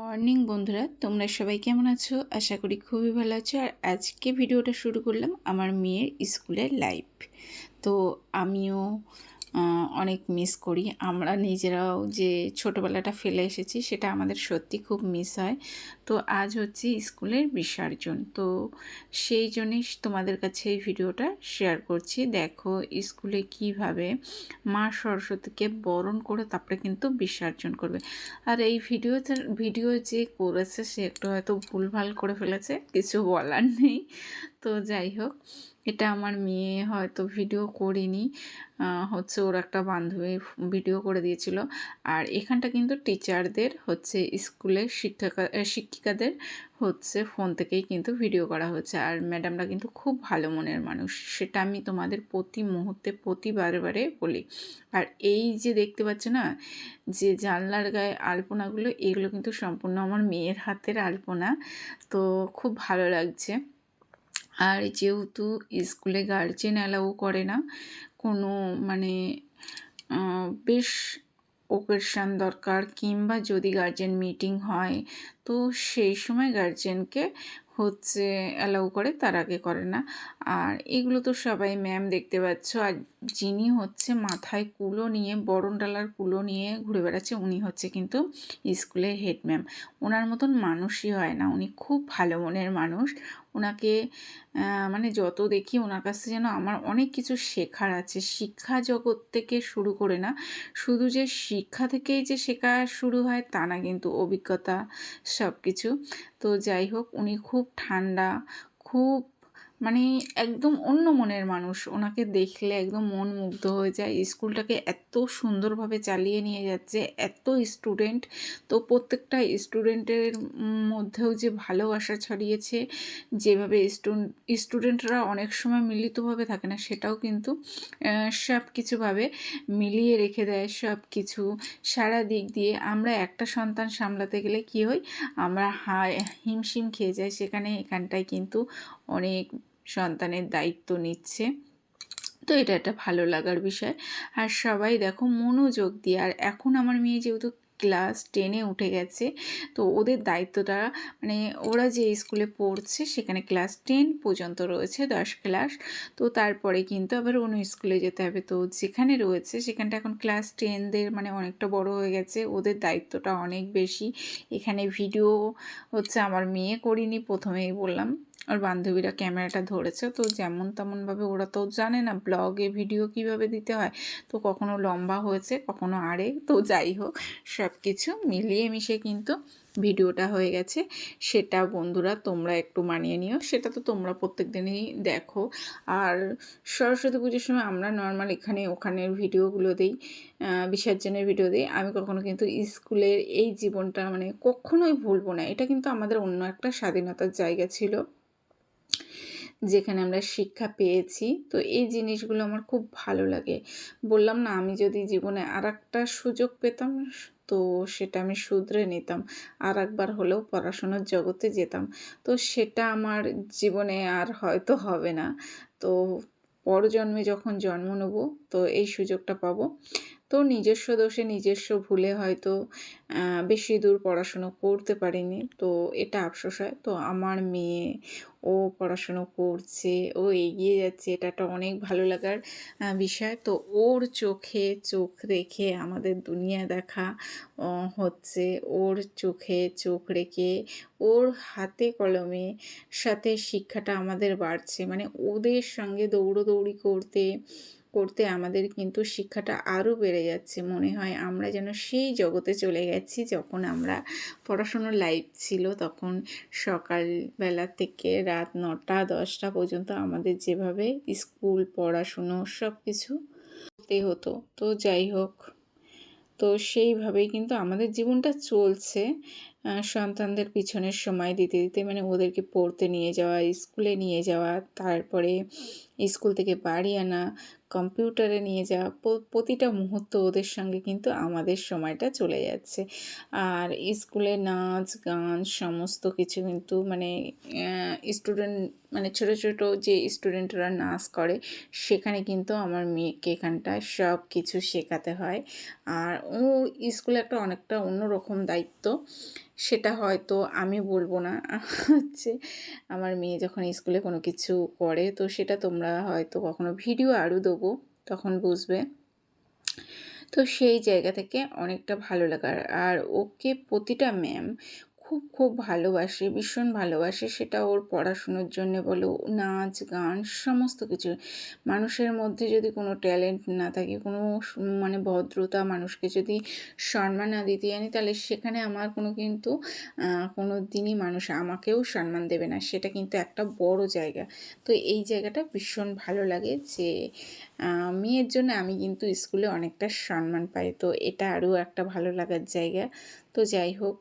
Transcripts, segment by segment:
Morning বন্ধুরা, তোমরা সবাই কেমন আছো? আশা করি খুবই ভালো আছো। আর আজকে ভিডিওটা শুরু করলাম আমার মেয়ের স্কুলের লাইফ তো আমিও অনেক মিস করি। আমরা নিজেরাও যে ছোটোবেলাটা ফেলে এসেছি, সেটা আমাদের সত্যি খুব মিস হয়। তো আজ হচ্ছে স্কুলের বিসর্জন। তো সেই জন্যই তোমাদের কাছে এই ভিডিওটা শেয়ার করছি। দেখো স্কুলে কীভাবে মা সরস্বতীকে বরণ করে তারপরে কিন্তু বিসর্জন করবে। আর এই ভিডিওতে ভিডিও যে করেছে সে একটু হয়তো ভুলভাল করে ফেলেছে, কিছু বলার নেই। তো যাই হোক এটা আমার মেয়ে হয়তো ভিডিও করিনি। হচ্ছে ওর একটা বান্ধবী ভিডিও করে দিয়েছিল। আর এখানটা কিন্তু টিচারদের হচ্ছে স্কুলের শিক্ষিকা শিক্ষিকাদের হচ্ছে ফোন থেকেই কিন্তু ভিডিও করা হচ্ছে। আর ম্যাডামরা কিন্তু খুব ভালো মনের মানুষ। সেটা আমি তোমাদের প্রতি মুহূর্তে, প্রতি বারে বারে বলি। আর এই যে দেখতে পাচ্ছ না, যে জানলার গায়ে আলপনাগুলো, এগুলো কিন্তু সম্পূর্ণ আমার মেয়ের হাতের আলপনা। তো খুব ভালো লাগছে। আর যেহেতু স্কুলে গার্জেন অ্যালাউ করে না, কোনো মানে বেশ ওকেশান দরকার কিংবা যদি গার্জেন মিটিং হয়, তো সেই সময় গার্জেনকে হচ্ছে অ্যালাউ করে, তার আগে করে না। আর এগুলো তো সবাই ম্যাম দেখতে পাচ্ছ। আর যিনি হচ্ছে মাথায় কুলো নিয়ে, বরণ ডালার কুলো নিয়ে ঘুরে বেড়াচ্ছে, উনি হচ্ছে কিন্তু স্কুলের হেড ম্যাম ওনার মতন মানুষই হয় না। উনি খুব ভালো মনের মানুষ। ওনাকে মানে যত দেখি ওনার কাছে যেন আমার অনেক কিছু শেখার আছে। শিক্ষা জগৎ থেকে শুরু করে না, শুধু যে শিক্ষা থেকেই যে শেখা শুরু হয় তা না কিন্তু অভিজ্ঞতা সব কিছু তো যাই হোক, উনি খুব ঠান্ডা, খুব মানে একদম অন্য মনের মানুষ। ওনাকে দেখলে একদম মন মুগ্ধ হয়ে যায়। স্কুলটাকে এত সুন্দরভাবে চালিয়ে নিয়ে যাচ্ছে, এত স্টুডেন্ট। তো প্রত্যেকটা স্টুডেন্টের মধ্যেও যে ভালোবাসা ছড়িয়েছে, যেভাবে স্টুডেন্টরা অনেক সময় মিলিতভাবে থাকে না, সেটাও কিন্তু সব কিছুভাবে মিলিয়ে রেখে দেয় সব কিছু সারা দিক দিয়ে আমরা একটা সন্তান সামলাতে গেলে কি হয়? আমরা হায়, হিমশিম খেয়ে যাই। সেখানে এখানটায় কিন্তু অনেক সন্তানের দায়িত্ব নিচ্ছে। তো এটা একটা ভালো লাগার বিষয়। আর সবাই দেখো মনোযোগ দিয়ে, আর এখন আমার মেয়ে যেহেতু ক্লাস টেনে উঠে গেছে, তো ওদের দায়িত্বটা মানে ওরা যে স্কুলে পড়ছে সেখানে ক্লাস টেন পর্যন্ত রয়েছে, দশ ক্লাস। তো তারপরে কিন্তু আবার অন্য স্কুলে যেতে হবে। তো যেখানে রয়েছে সেখানটা এখন ক্লাস টেনদের মানে অনেকটা বড় হয়ে গেছে। ওদের দায়িত্বটা অনেক বেশি। এখানে ভিডিও হচ্ছে আমার মেয়ে করিনি, প্রথমেই বললাম। ওর বান্ধবীরা ক্যামেরাটা ধরেছে। তো যেমন তেমনভাবে ওরা তো জানে না ব্লগে ভিডিও কীভাবে দিতে হয়। তো কখনো লম্বা হয়েছে, কখনো আড়ে। তো যাই হোক সব কিছু মিলিয়ে মিশে কিন্তু ভিডিওটা হয়ে গেছে। সেটা বন্ধুরা তোমরা একটু মানিয়ে নিও। সেটা তো তোমরা প্রত্যেক দিনই দেখো। আর সরস্বতী পুজোর সময় আমরা নর্মাল এখানে ওখানের ভিডিওগুলো দিই বিসর্জনের ভিডিও দিই। আমি কখনো কিন্তু স্কুলের এই জীবনটা মানে কখনোই ভুলবো না। এটা কিন্তু আমাদের অন্য একটা স্বাধীনতার জায়গা ছিল। যেখানে আমরা শিক্ষা পেয়েছি। তো এই জিনিসগুলো আমার খুব ভালো লাগে। বললাম না, আমি যদি জীবনে আর একটা সুযোগ পেতাম, তো সেটা আমি শুধরে নিতাম। আর একবার হলেও পড়াশোনার জগতে যেতাম। তো সেটা আমার জীবনে আর হয়তো হবে না। তো পরজন্মে যখন জন্ম নেব, তো এই সুযোগটা পাবো। তো নিজস্ব দোষে নিজস্ব ভুলে হয়তো বেশি দূর পড়াশুনো করতে পারিনি। তো এটা আফসোস হয়। তো আমার মেয়ে, ও পড়াশুনো করছে, ও এগিয়ে যাচ্ছে, এটা একটা অনেক ভালো লাগার বিষয়। তো ওর চোখে চোখ রেখে আমাদের দুনিয়া দেখা হচ্ছে ওর চোখে চোখ রেখে ওর হাতে কলমে সাথে শিক্ষাটা আমাদের বাড়ছে। মানে ওদের সঙ্গে দৌড়োদৌড়ি করতে করতে আমাদের কিন্তু শিক্ষাটা আরও বেড়ে যাচ্ছে। মনে হয় আমরা যেন সেই জগতে চলে গেছি, যখন আমরা পড়াশুনোর লাইফ ছিল তখন সকালবেলা থেকে রাত নটা, দশটা পর্যন্ত আমাদের যেভাবে স্কুল, পড়াশুনো সব কিছু করতে হতো। তো যাই হোক, তো সেইভাবেই কিন্তু আমাদের জীবনটা চলছে। সন্তানদের পিছনের সময় দিতে দিতে মানে ওদেরকে পড়তে নিয়ে যাওয়া, স্কুলে নিয়ে যাওয়া, তারপরে স্কুল থেকে বাড়ি আনা, কম্পিউটারে নিয়ে যাওয়া প্রতিটা মুহূর্ত ওদের সঙ্গে কিন্তু আমাদের সময়টা চলে যাচ্ছে। আর স্কুলে নাচ, গান সমস্ত কিছু কিন্তু মানে স্টুডেন্ট মানে ছোটো ছোটো যে স্টুডেন্টরা নাচ করে, সেখানে কিন্তু আমার মেয়েকে এখানটায় সব কিছু শেখাতে হয়। আর ও স্কুলে একটা অনেকটা অন্যরকম দায়িত্ব। সেটা হয়তো আমি বলব না। হচ্ছে আমার মেয়ে যখন স্কুলে কোনো কিছু করে, তো সেটা তোমরা হয়তো কখনো ভিডিও আরও দেবো, তখন বুঝবে। তো সেই জায়গা থেকে অনেকটা ভালো লাগার। আর ওকে প্রতিটা ম্যাম খুব খুব ভালোবাসে, ভীষণ ভালোবাসে সেটা ওর পড়াশুনোর জন্য বলো, নাচ, গান, সমস্ত কিছু। মানুষের মধ্যে যদি কোনো ট্যালেন্ট না থাকে, কোনো মানে ভদ্রতা মানুষকে যদি সম্মান না দিতে জানি, তাহলে সেখানে আমার কোনো কিন্তু কোনো দিনই মানুষ আমাকেও সম্মান দেবে না। সেটা কিন্তু একটা বড় জায়গা। তো এই জায়গাটা ভীষণ ভালো লাগে যে মেয়ের জন্য আমি কিন্তু স্কুলে অনেকটা সম্মান পাই। তো এটা আরও একটা ভালো লাগার জায়গা। তো যাই হোক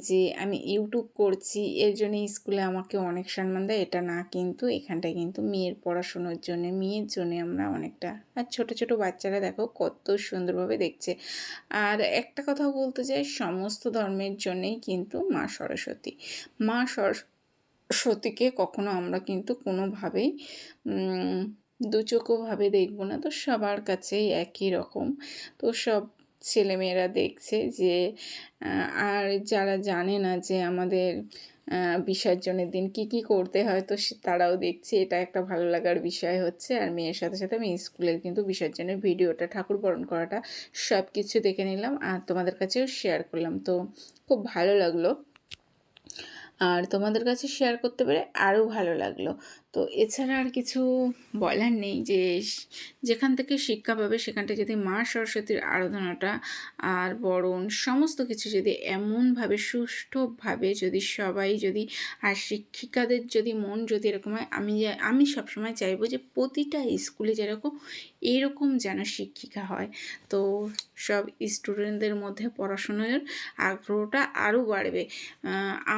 যে আমি ইউটিউব করছি, এর জন্য স্কুলে আমাকে অনেক সম্মান দেয়। এটা না কিন্তু, এখানটায় কিন্তু মেয়ের পড়াশোনার জন্য, মেয়ের জন্য আমরা অনেকটা, আর ছোট ছোট বাচ্চারা দেখো কত সুন্দরভাবে দেখছে। আর একটা কথা বলতে চাই, সমস্ত ধর্মের জন্যেই কিন্তু মা সরস্বতী। মা সরস্বতীকে কখনো আমরা কিন্তু কোনোভাবেই দুচোখোভাবে দেখব না। তো সবার কাছেই একই রকম। তো সব ছেলেমেয়েরা দেখছে যে আর যারা জানে না যে আমাদের বিসর্জনের দিন কি কি করতে হয়, তো তারাও দেখছে এটা একটা ভালো লাগার বিষয় হচ্ছে। আর মেয়ের সাথে সাথে আমি স্কুলের কিন্তু বিসর্জনের ভিডিওটা, ঠাকুর বরণ করাটা সব কিছু দেখে নিলাম আর তোমাদের কাছেও শেয়ার করলাম। তো খুব ভালো লাগল। আর তোমাদের কাছে শেয়ার করতে পেরে আরও ভালো লাগল। তো এছাড়া আর কিছু বলার নেই যে যেখান থেকে শিক্ষা পাবে সেখানটা যদি মা সরস্বতীর আরাধনাটা আর বরণ সমস্ত কিছু যদি এমনভাবে সুষ্ঠুভাবে যদি সবাই যদি, আর শিক্ষিকাদের যদি মন যদি এরকম হয়, আমি আমি সবসময় চাইব যে প্রতিটা স্কুলে যেরকম, এরকম যেন শিক্ষিকা হয়। তো সব স্টুডেন্টদের মধ্যে পড়াশোনার আগ্রহটা আরও বাড়বে।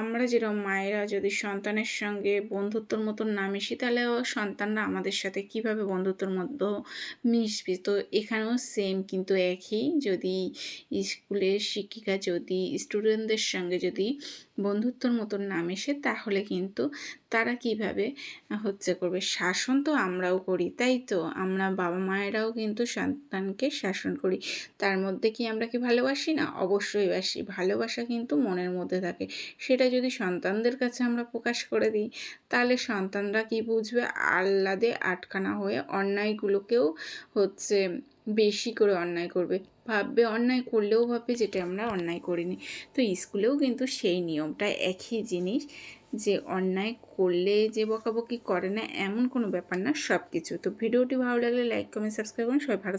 আমরা যেরকম মায়েরা যদি সন্তানের সঙ্গে বন্ধুত্বর মতন না মিশি তাহলে সন্তানরা আমাদের সাথে কীভাবে বন্ধুত্বর মধ্যে মিশবে? তো এখানেও সেম কিন্তু একই। যদি স্কুলের শিক্ষিকা, যদি স্টুডেন্টদের সঙ্গে যদি বন্ধুত্বর মতন না মেশে তাহলে কিন্তু তারা কীভাবে হচ্ছে করবে? শাসন তো আমরাও করি, তাই তো? আমরা বাবা মায়েরাও কিন্তু সন্তানকে শাসন করি। তার মধ্যে কি আমরা কি ভালোবাসি? না, অবশ্যই বাসি। ভালোবাসা কিন্তু মনের মধ্যে থাকে। সেটা যদি সন্তানদের কাছে আমরা প্রকাশ করে দিই, তাহলে সন্তানরা কি বুঝবে? আহ্লাদে আটকানা হয়ে অন্যায়গুলোকেও হচ্ছে বেশি করে অন্যায় করবে। ভাববে অন্যায় করলেও ভাববে যেটা আমরা অন্যায় করিনি। তো স্কুলেও কিন্তু সেই নিয়মটা একই জিনিস, যে অন্যায় করলে যে বকাবকি করে না, এমন কোনো ব্যাপার না সব কিছু তো ভিডিওটি ভালো লাগলে লাইক কমেন্ট সাবস্ক্রাইব করুন। সবাই ভালো